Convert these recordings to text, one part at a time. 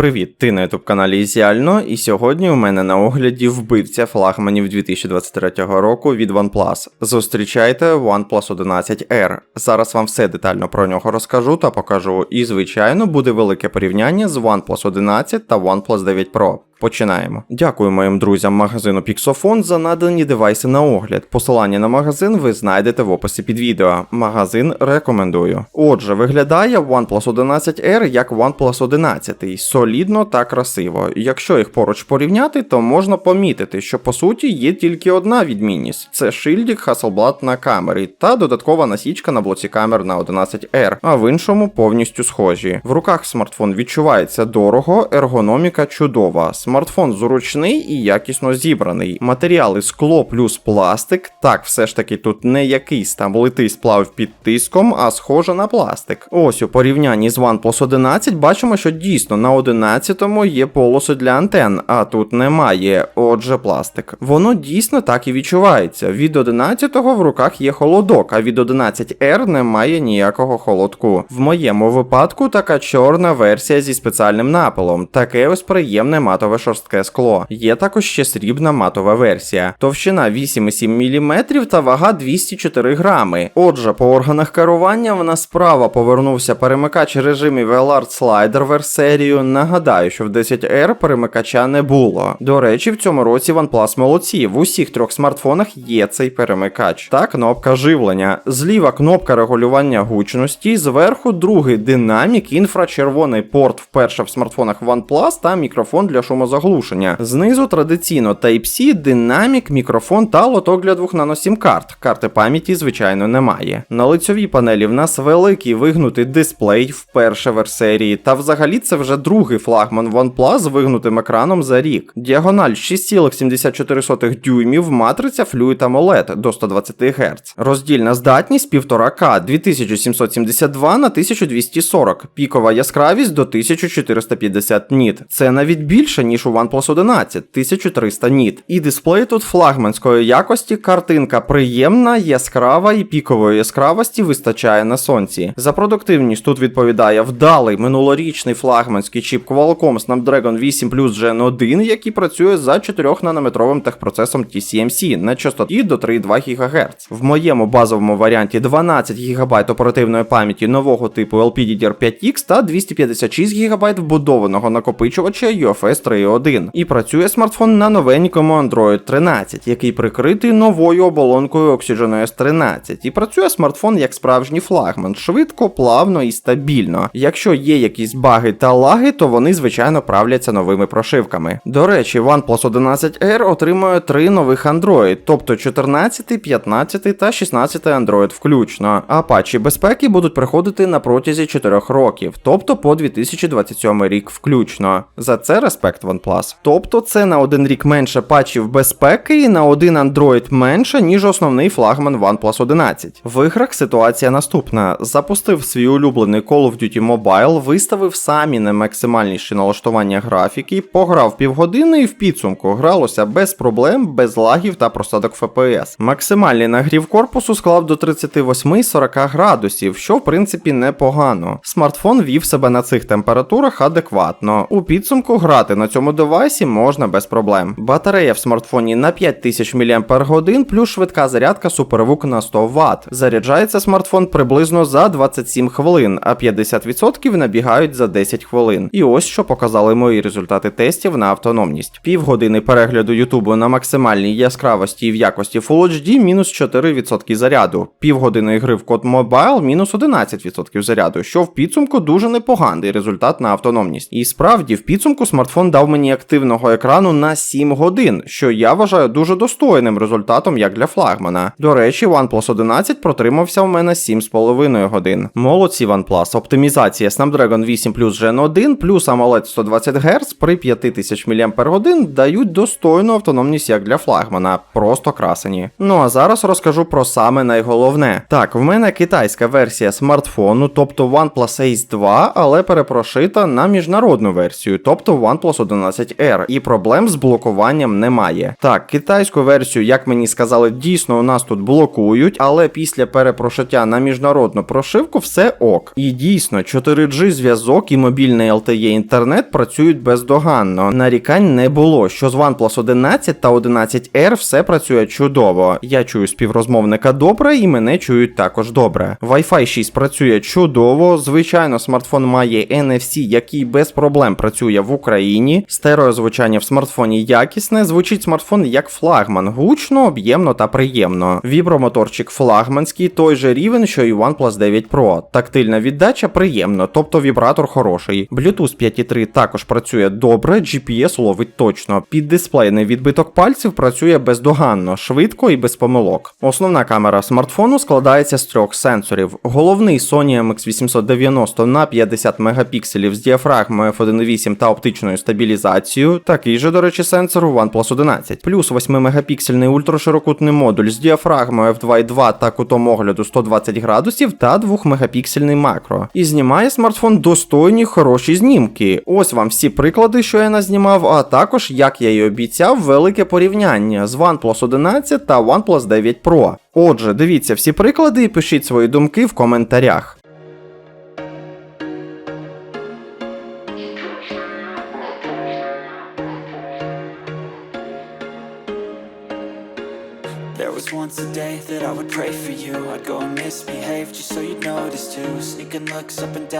Привіт, ти на youtube каналі Ізіально, і сьогодні у мене на огляді вбивця флагманів 2023 року від OnePlus. Зустрічайте OnePlus 11R. Зараз вам все детально про нього розкажу та покажу. І, звичайно, буде велике порівняння з OnePlus 11 та OnePlus 9 Pro. Починаємо. Дякую моїм друзям магазину Pixofon за надані девайси на огляд. Посилання на магазин ви знайдете в описі під відео. Магазин рекомендую. Отже, виглядає OnePlus 11R як OnePlus 11, солідно та красиво. Якщо їх поруч порівняти, то можна помітити, що по суті є тільки одна відмінність: це шильдик Hasselblad на камері та додаткова насічка на блоці камер на 11R, а в іншому повністю схожі. В руках смартфон відчувається дорого, ергономіка чудова. Смартфон зручний і якісно зібраний. Матеріали скло плюс пластик. Так, все ж таки тут не якийсь там литий сплав під тиском, а схоже на пластик. Ось у порівнянні з OnePlus 11 бачимо, що дійсно на 11-му є полоси для антен, а тут немає. Отже, пластик. Воно дійсно так і відчувається. Від 11-го в руках є холодок, а від 11R немає ніякого холодку. В моєму випадку така чорна версія зі спеціальним напилом. Таке ось приємне матове шорстке скло. Є також ще срібна матова версія. Товщина 8,7 мм та вага 204 грами. Отже, по органах керування в нас справа повернувся перемикач режимів Alert Slider версерію. Нагадаю, що в 10R перемикача не було. До речі, в цьому році OnePlus молодці. В усіх трьох смартфонах є цей перемикач. Та кнопка живлення. Зліва кнопка регулювання гучності, зверху другий динамік, інфрачервоний порт вперше в смартфонах OnePlus та мікрофон для шумозаглушення. Знизу традиційно Type-C, динамік, мікрофон та лоток для двох наносім карт. Карти пам'яті, звичайно, немає. На лицьовій панелі в нас великий вигнутий дисплей вперше в серії, та взагалі це вже другий флагман OnePlus з вигнутим екраном за рік. Діагональ 6,74 дюймів, матриця Fluid AMOLED до 120 Гц. Роздільна здатність 1,5К 2772 на 1240, пікова яскравість до 1450 ніт. Це навіть більше, ніж у OnePlus 11 1300 ніт. І дисплей тут флагманської якості, картинка приємна, яскрава і пікової яскравості вистачає на сонці. За продуктивність тут відповідає вдалий минулорічний флагманський чіп Qualcomm Snapdragon 8 Plus Gen 1, який працює за 4-нанометровим техпроцесом TCMC на частоті до 3,2 ГГц. В моєму базовому варіанті 12 ГБ оперативної пам'яті нового типу LPDDR5X та 256 ГБ вбудованого накопичувача UFS 3.1. І працює смартфон на новенькому Android 13, який прикритий новою оболонкою Oxygen OS 13. І працює смартфон як справжній флагман, швидко, плавно і стабільно. Якщо є якісь баги та лаги, то вони звичайно правляться новими прошивками. До речі, OnePlus 11R отримує три нових Android, тобто 14, 15 та 16 Android включно. А патчі безпеки будуть приходити на протязі 4 років, тобто по 2027 рік включно. За це респект OnePlus. Тобто це на один рік менше патчів безпеки і на один Android менше, ніж основний флагман OnePlus 11. В іграх ситуація наступна: запустив свій улюблений Call of Duty Mobile, виставив самі наймаксимальніші налаштування графіки, пограв півгодини і в підсумку гралося без проблем, без лагів та просадок FPS. Максимальний нагрів корпусу склав до 38-40 градусів, що в принципі непогано. Смартфон вів себе на цих температурах адекватно. У підсумку грати на цьому девайсі можна без проблем. Батарея в смартфоні на 5000 мАч, плюс швидка зарядка SuperVOOC на 100 Вт. Заряджається смартфон приблизно за 27 хвилин, а 50% набігають за 10 хвилин. І ось що показали мої результати тестів на автономність. Півгодини перегляду Ютубу на максимальній яскравості і в якості Full HD мінус 4% заряду. Півгодини гри в код Mobile мінус 11% заряду, що в підсумку дуже непоганий результат на автономність. І справді в підсумку смартфон дав мені активного екрану на 7 годин, що я вважаю дуже достойним результатом як для флагмана. До речі, OnePlus 11 протримався в мене 7,5 годин. Молодці OnePlus, оптимізація Snapdragon 8 Plus Gen 1 плюс AMOLED 120 Гц при 5000 мАч дають достойну автономність як для флагмана, просто красені. Ну а зараз розкажу про саме найголовне. Так, в мене китайська версія смартфону, тобто OnePlus Ace 2, але перепрошита на міжнародну версію, тобто OnePlus 11R, і проблем з блокуванням немає. Так, китайську версію, як мені сказали, дійсно у нас тут блокують, але після перепрошиття на міжнародну прошивку все ок. І дійсно, 4G зв'язок і мобільний LTE інтернет працюють бездоганно. Нарікань не було, що з OnePlus 11 та 11R все працює чудово. Я чую співрозмовника добре і мене чують також добре. Wi-Fi 6 працює чудово. Звичайно, смартфон має NFC, який без проблем працює в Україні. Стереозвучання в смартфоні якісне. Звучить смартфон як флагман, гучно, об'ємно та приємно. Вібромоторчик флагманський, той же рівень, що і OnePlus 9 Pro. Тактильна віддача приємно, тобто вібратор хороший. Bluetooth 5.3 також працює добре, GPS ловить точно. Піддисплейний відбиток пальців працює бездоганно, швидко і без помилок. Основна камера смартфону складається з трьох сенсорів. Головний Sony MX890 на 50 мегапікселів з діафрагмою f1.8 та оптичною стабілізацією. Такий же, до речі, сенсор у OnePlus 11. Плюс 8-мегапіксельний ультраширокутний модуль з діафрагмою f2.2 та кутом огляду 120 градусів та 2-мегапіксельний макро. І знімає смартфон достойні хороші знімки. Ось вам всі приклади, що я назнімав, а також, як я і обіцяв, велике порівняння з OnePlus 11 та OnePlus 9 Pro. Отже, дивіться всі приклади і пишіть свої думки в коментарях.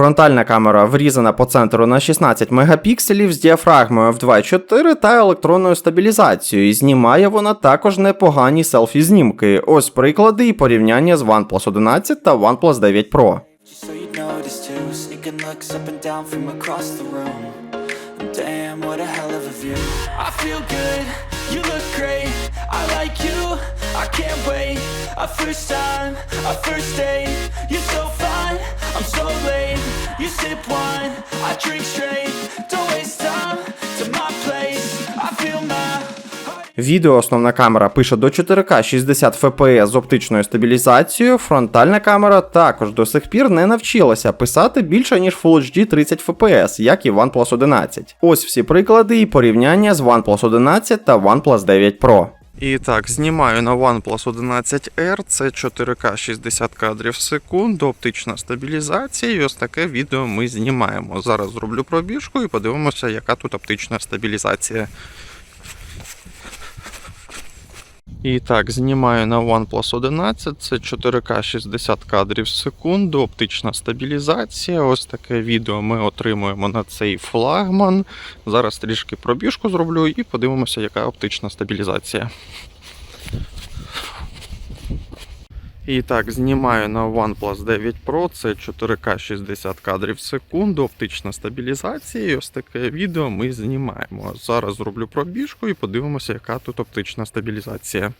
Фронтальна камера врізана по центру на 16 мегапікселів з діафрагмою f2.4 та електронною стабілізацією. І знімає вона також непогані селфі-знімки. Ось приклади і порівняння з OnePlus 11 та OnePlus 9 Pro. I feel good, you look great. I like you, I can't wait. A first time, a first date. You're so fine, I'm so late. You sip wine, I drink straight. Don't waste time to my place. I feel my. Відео основна камера пише до 4К 60 FPS з оптичною стабілізацією. Фронтальна камера також до сих пір не навчилася писати більше ніж Full HD 30 FPS, як і OnePlus 11. Ось всі приклади і порівняння з OnePlus 11 та OnePlus 9 Pro. І так, знімаю на OnePlus 11R, це 4К 60 кадрів в секунду, оптична стабілізація, і ось таке відео ми знімаємо. Зараз зроблю пробіжку і подивимося, яка тут оптична стабілізація. І так, знімаю на OnePlus 11, це 4К 60 кадрів в секунду, оптична стабілізація. Ось таке відео ми отримуємо на цей флагман. Зараз трішки пробіжку зроблю і подивимося, яка оптична стабілізація. І так, знімаю на OnePlus 9 Pro, це 4К 60 кадрів в секунду, оптична стабілізація. І ось таке відео ми знімаємо. Зараз зроблю пробіжку і подивимося, яка тут оптична стабілізація.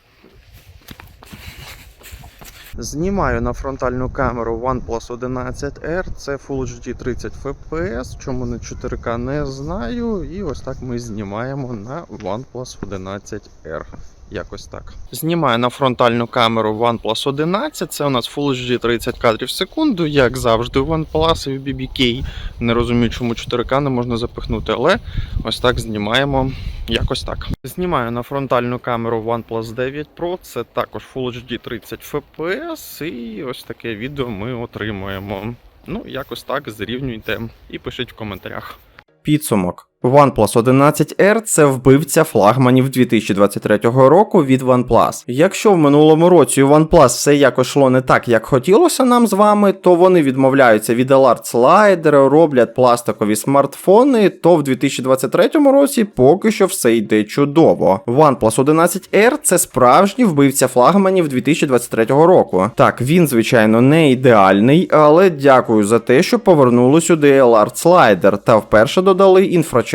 Знімаю на фронтальну камеру OnePlus 11R, це Full HD 30 FPS, чому не 4К не знаю. І ось так ми знімаємо на OnePlus 11R. Якось так. Знімаю на фронтальну камеру OnePlus 11. Це у нас Full HD 30 кадрів в секунду, як завжди у OnePlus і в BBK. Не розумію, чому 4К не можна запихнути, але ось так знімаємо. Якось так. Знімаю на фронтальну камеру OnePlus 9 Pro. Це також Full HD 30 FPS. І ось таке відео ми отримуємо. Ну, якось так зрівнюйте і пишіть в коментарях. Підсумок. OnePlus 11R це вбивця флагманів 2023 року від OnePlus. Якщо в минулому році у OnePlus все якось йшло не так, як хотілося нам з вами, то вони відмовляються від Alert слайдера, роблять пластикові смартфони, то в 2023 році поки що все йде чудово. OnePlus 11R це справжній вбивця флагманів 2023 року. Так, він, звичайно, не ідеальний, але дякую за те, що повернули сюди Alert слайдер та вперше додали інфрачервоний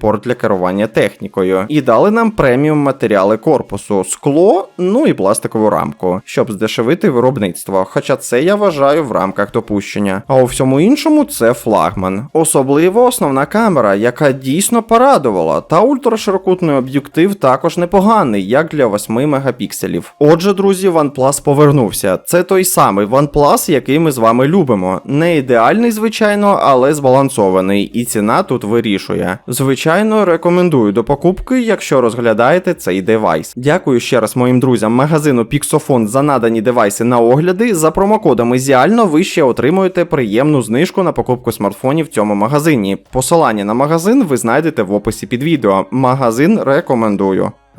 порт для керування технікою. І дали нам преміум матеріали корпусу, скло, ну і пластикову рамку, щоб здешевити виробництво. Хоча це я вважаю в рамках допущення. А у всьому іншому це флагман. Особливо основна камера, яка дійсно порадувала, та ультраширокутний об'єктив також непоганий, як для 8 мегапікселів. Отже, друзі, OnePlus повернувся. Це той самий OnePlus, який ми з вами любимо. Не ідеальний, звичайно, але збалансований, і ціна тут вирішує. Звичайно, рекомендую до покупки, якщо розглядаєте цей девайс. Дякую ще раз моїм друзям магазину Pixofon за надані девайси на огляди. За промокодом Ізіально ви ще отримуєте приємну знижку на покупку смартфонів в цьому магазині. Посилання на магазин ви знайдете в описі під відео. Магазин рекомендую.